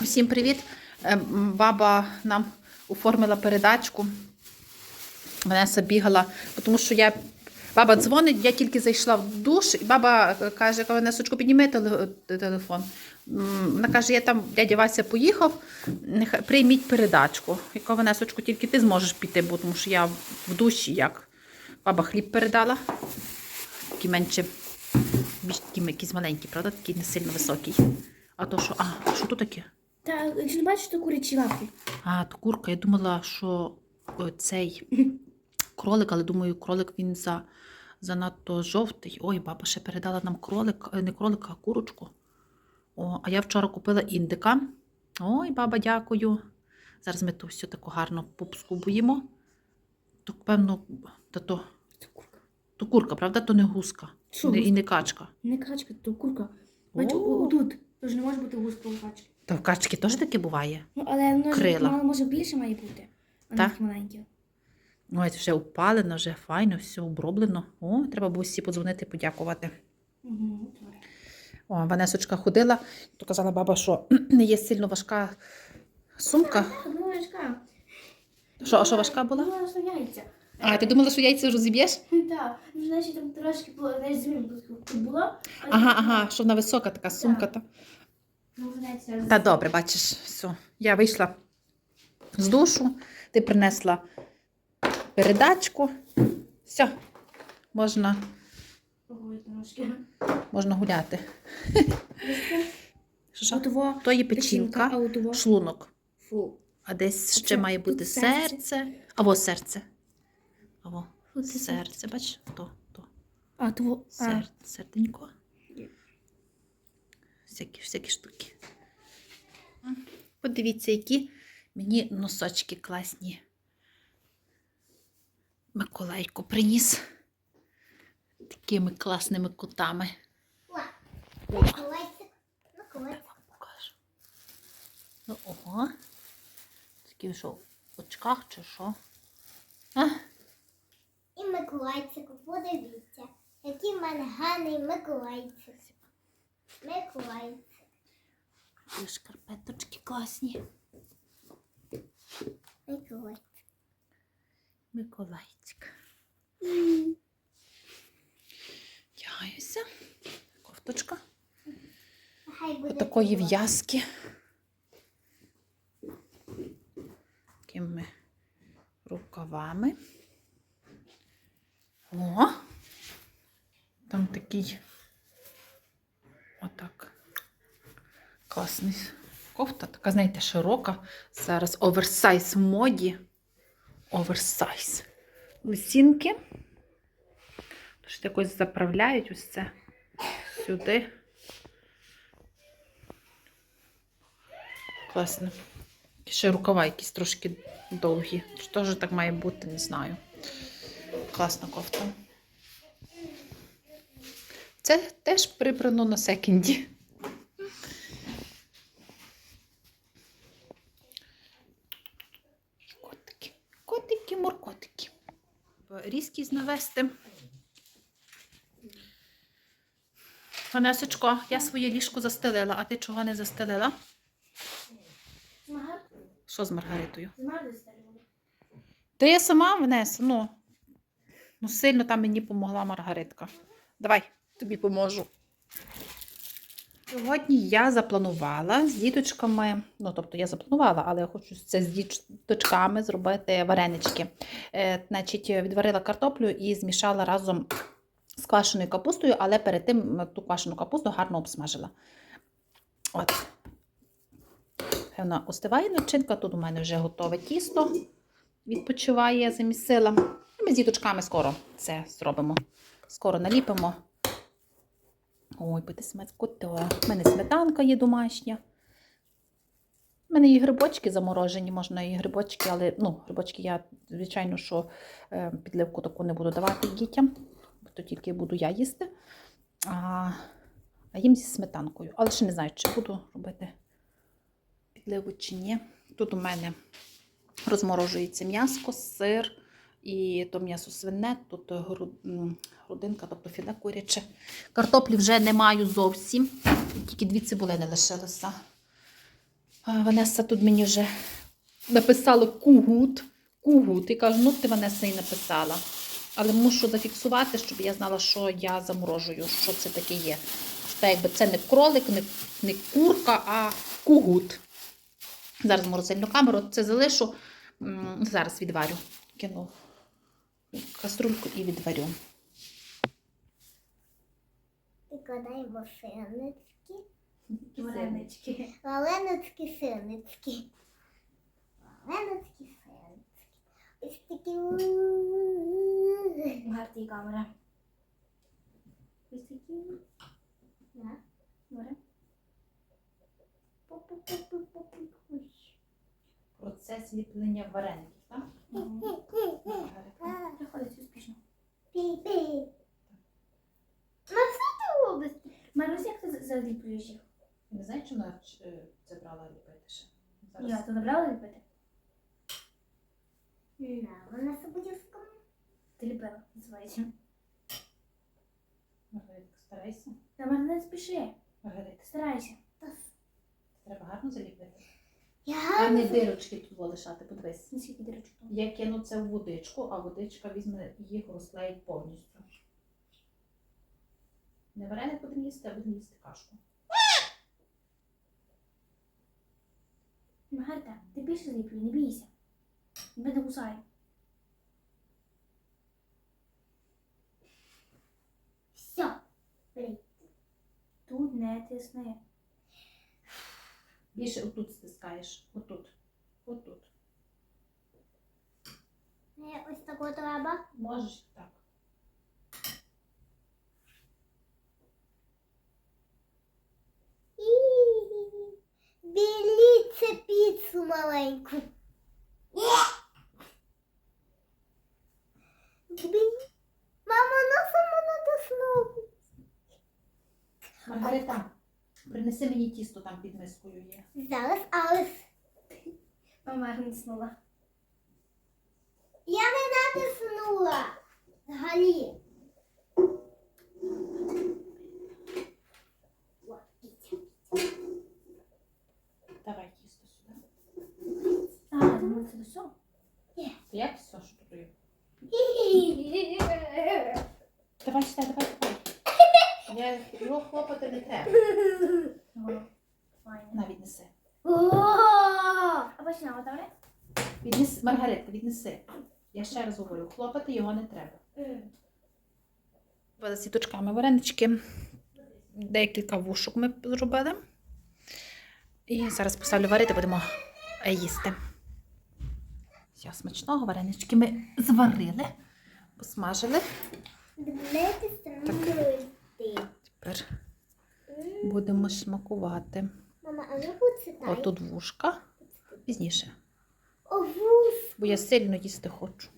Всім привіт! Е, Баба нам оформила передачку. Ванеса бігала, тому що я. Баба дзвонить, я тільки зайшла в душ, і баба е, каже, Ванесочку, підніми е, телефон. Вона каже, я там, дядя Вася поїхав, прийміть передачку. Яка Ванесочку, тільки ти зможеш піти, бо тому що я в душі як. Баба хліб передала. Такі менше, більш такі якісь маленькі, правда? Такий не сильно високий. А то що? А, що тут таке? Та якщо не бачиш, то курячі лапки. А, то курка. Я думала, що цей кролик, але думаю, кролик він за, занадто жовтий. Ой, баба ще передала нам кролик, е, не кролика, а курочку. О, а я вчора купила індика. Ой, баба, дякую. Зараз ми то все таку гарно попскубуємо. То, певно, та то, Це курка. то курка, правда? То не гуска. Що Не, і не качка. Не качка, то курка. Бачу, отут. Тож не може бути гуска у качки. Та в качки теж таке буває. Ну, але воно ж Крила. мало, може більше має бути. А Так. не такі маленькі. Ну, ось вже опалено, вже файно, все оброблено. О, треба було всі подзвонити, подякувати. Угу. О, Ванесочка ходила, то казала баба, що не є сильно важка сумка. Ну, важка. Що, а що важка була? Ну, що яйця. А, ти думала, що яйця розіб'єш? Так, ну, значить, там трошки було, знаєш, землі було. Ага, ага, що вона висока така сумка. Та, Ну, та добре, бачиш, все. Я вийшла з душу, ти принесла передачку. Все, можна, можна гуляти. Що? То є печінка, шлунок. А десь ще має бути серце? серце. Або серце. Або серце, бач, то, то. А, того. А, серденько. Всякі, всякі штуки. Подивіться, які мені носочки класні. Миколайко приніс такими класними кутами. Покажу. Ну, ого. Такі що, в очках чи що? А? І Миколайчик, подивіться, який в мене гарний Миколайчик. Миколайчик. І шкарпеточки класні. Миколайчик. Миколайчик. Тягаюся. Кофточка. Отакої в'язки. Такими рукавами. О! Там такий отак. Класний кофта. Така, знаєте, широка. Зараз оверсайз моді. Оверсайз. Лисінки. Тож якось заправляють ось це сюди. Класно. Ще рукава якісь трошки довгі. Що теж так має бути, не знаю. Класна кофта. Це теж прибрано на секінді. Різкість навести. Ванесочко, я своє ліжко застелила, а ти чого не застелила? Що з Маргаритою? Я сама внесу, ну. Ну, сильно там мені допомогла Маргаритка. Давай, тобі поможу. Сьогодні я запланувала з діточками, ну, тобто я запланувала, але я хочу це з діточками зробити варенички. Е, значить, відварила картоплю і змішала разом з квашеною капустою, але перед тим ту квашену капусту гарно обсмажила. От. Хай Вона остиває начинка, тут у мене вже готове тісто відпочиває, замісила. Ми з діточками скоро це зробимо. Скоро наліпимо. Ой, буде смачкото. У мене сметанка є домашня. У мене є грибочки заморожені, можна і грибочки, але ну, грибочки я, звичайно, що е, підливку таку не буду давати дітям, бо то тільки буду я їсти. А, а їм зі сметанкою. Але ще не знаю, чи буду робити підливу чи ні. Тут у мене розморожується м'яско, сир і то м'ясо свине, тут грудинка, тобто філе куряче. Картоплі вже не маю зовсім, тільки дві цибулини лишилося. А, Ванеса тут мені вже написала кугут. Кугут. І кажу, ну ти Ванеса і написала. Але мушу зафіксувати, щоб я знала, що я заморожую, що це таке є. Що якби це не кролик, не, не курка, а кугут. Зараз морозильну камеру це залишу. Зараз відварю. Кину в каструльку і відварю. Викладаємо сирнички. Варенички. Валеницькі сирнички. Валеницькі сирнички. Ось такі. Гарні камера. Ось такі. Да. Добре. Процес ліплення вареників, так? Приходить успішно. Марусь, як ти? Не знаю, чи вона е, це брала ліпити ще. Я ти набрала ліпити? На, вона сободівському. Ти ліпила, називається. Маргаритка, старайся. Та мене спіши. Маргарита, старайся. треба гарно заліпити. Я А не дирочки тут лишати, подивись. Наскільки дірочок? Я кину це в водичку, а водичка візьме їх розклеїть повністю. Не вареник будемо їсти, а будемо їсти кашку. Марта, ти більше зліплюй, не бійся. Тебе не кусай. Все. Блін. Тут не тисни. Більше отут стискаєш. Отут. Отут. Е, Ось такого треба. Можеш так. Біліться піцу маленьку. Мама, на сама натиснула. Маргарита, принеси мені тісто там під мискою є. Зараз, але с- Мама гніснула. я не натиснула. Взагалі. Давай тісто сюди. А, ну це все. То як все, що тут є? Давай сюди, давай, давай. Я його хлопати не треба. Ого. Файно. Навіть неси. О! А починаємо, добре? Віднеси, Маргаритка, віднеси. Я ще раз говорю, хлопати його не треба. Робили сіточками варенички. Декілька вушок ми зробили. І зараз поставлю варити, будемо їсти. Все, смачного варенички ми зварили, посмажили. Мульти. Тепер будемо смакувати. Мама, а поцитай. Отут вушка. Пізніше. О. Бо я сильно їсти хочу.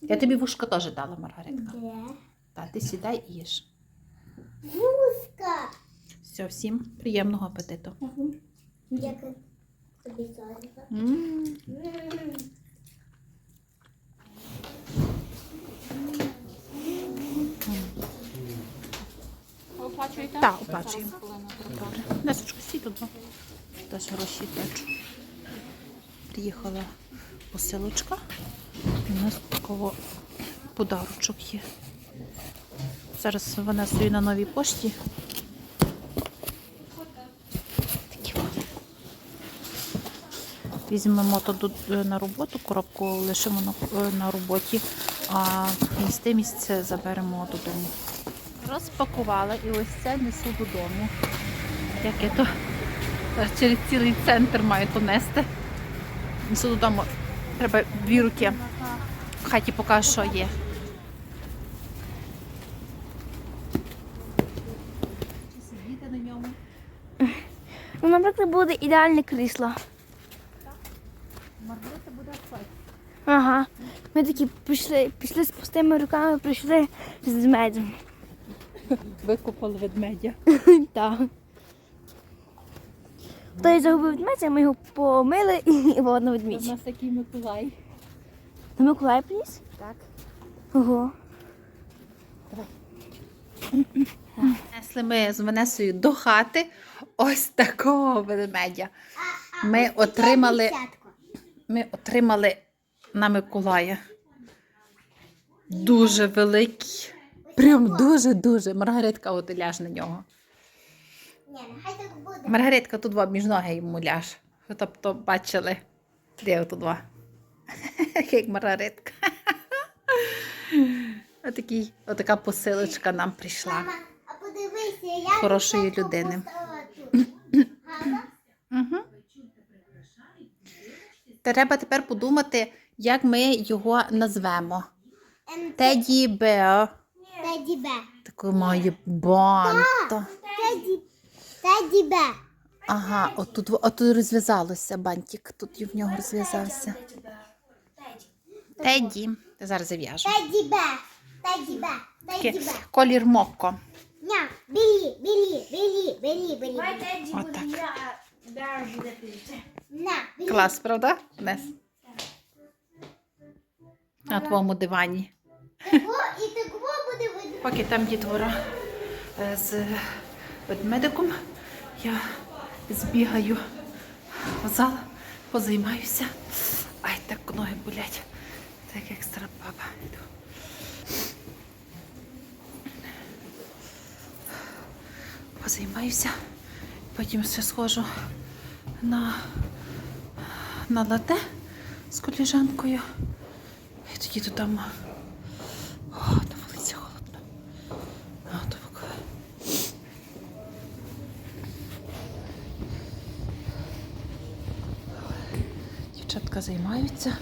Я тобі вушка теж дала, Маргаритка. Де? Та, ти сідай і їж. Вузка. Все, всім приємного апетиту. Як тобі Оплачуєте? Так, оплачуємо. Несочка, сій тут. Теж гроші течу. Приїхала посилочка. У нас такого подарочок є. Зараз вона стоїть на новій пошті. Візьмемо тут на роботу, коробку лишимо на, е, роботі, а місце місце заберемо додому. Розпакувала і ось це несу додому. Як я то зараз через цілий центр маю то нести. Несу додому. Треба дві руки. В хаті поки що є. Сидіти на ньому? Ну, наприклад, буде ідеальне крісло. Маргарита буде файт. Ага. Ми такі пішли, пішли з пустими руками, прийшли з медом. Викопали ведмедя. Так. Той загубив ведмедя, ми його помили і воно У нас такий Миколай. На Миколай приніс? Так. Ого. Несли ми з Ванесою до хати ось такого ведмедя. Ми отримали, ми отримали на Миколая дуже великий. Прям дуже-дуже. Маргаритка от ляж на нього. Ні, нехай так буде. Маргаритка тут два між ноги йому ляж. Ви Тобто бачили, де тут два. Як Маргаритка. Отакий, отака посилочка нам прийшла. Мама, а подивися, я Хорошої людини. Угу. Треба тепер подумати, як ми його назвемо. Ем, Теді Бео. Теді Бе. Такий має банто. Теді, Теді Бе. Ага, отут, отут розв'язалося бантик. Тут в нього розв'язався. Теді. Ти зараз зав'яжу. Теді Бе. Теді Бе. Теді Бе. Колір мокко. Ня, білі, білі, білі, білі, білі. Отак. На. Клас, правда? Нес. На твоєму дивані. І видно. Поки там дітвора е, з ведмедиком, я збігаю в зал, позаймаюся. Ай, так ноги болять. Так як стара баба. Позаймаюся. Потім ще схожу на, на лате з коліжанкою. І тоді додому. О, на вулиці холодно. А, то поки. Дівчатка займаються.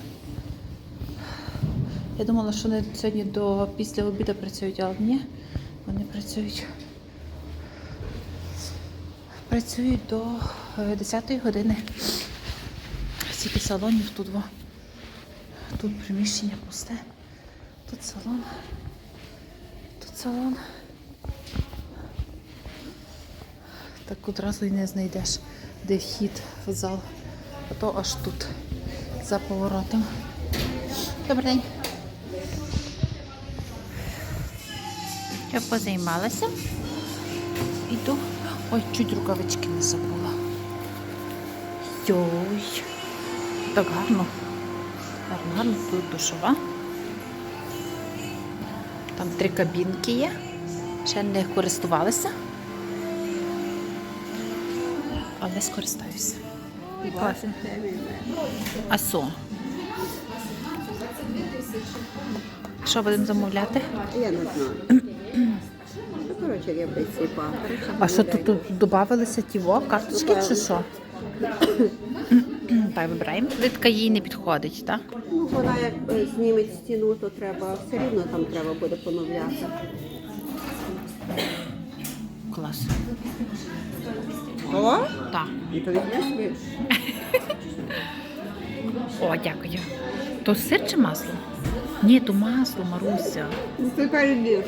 Я думала, що вони сьогодні до після обіду працюють, але ні, вони працюють. Працюють до 10 години. Стільки салонів тут. Во. Тут приміщення пусте. Тут салон. Тут салон. Так одразу і не знайдеш, де вхід в зал. А то аж тут, за поворотом. Добрий день. Я позаймалася. Іду. Ой, чуть рукавички не забула. Йой. Так гарно. Гарно, гарно. Тут душова. Там три кабінки є. Ще не користувалася. Але скористаюся. Класно. А со? Що будемо замовляти? Я не знаю. Ну, коротше, рябиці пахарі. А що тут, тут додавалися тіво, карточки чи що? Так, вибираємо. Плитка їй не підходить, так? Ну, вона як е, зніметь стіну, то треба, все рівно там треба буде поновляти. Клас. О? Так. І то візьмеш О, дякую. То сир чи масло? Ні, то масло, Маруся. Ну, ти перебір.